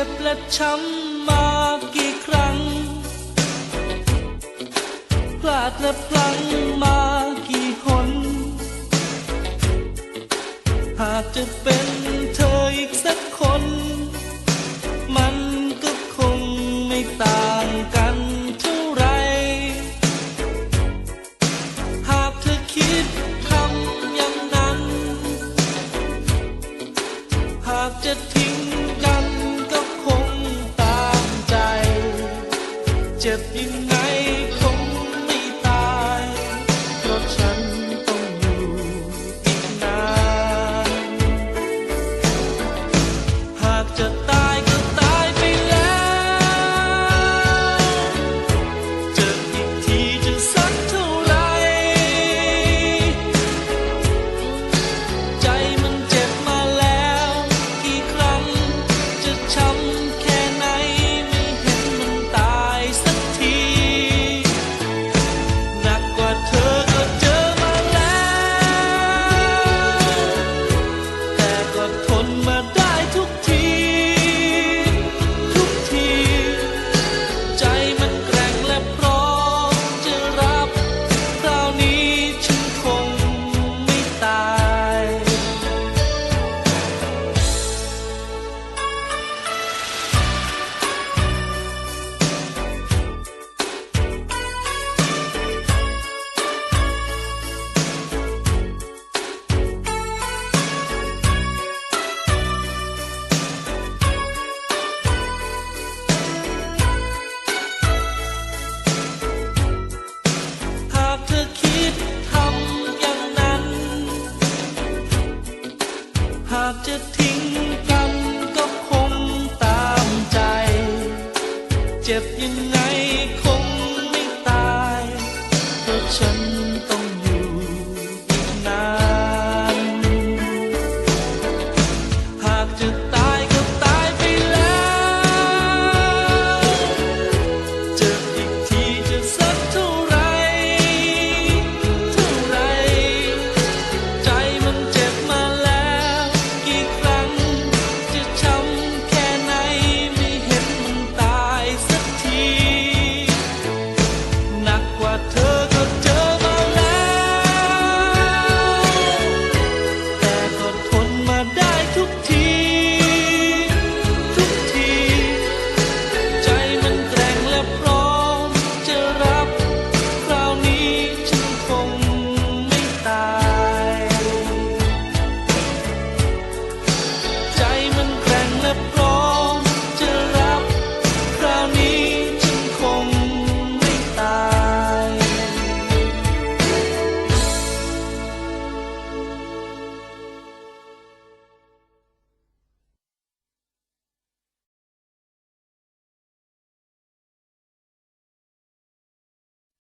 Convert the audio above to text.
จ็บและช้ำมากี่ครั้ง พลาดและพลั้งมากี่หน หากจะเป็นเธออีกสักคน มันก็คงไม่ต่างกัน Chef in ากจะทิ้งไป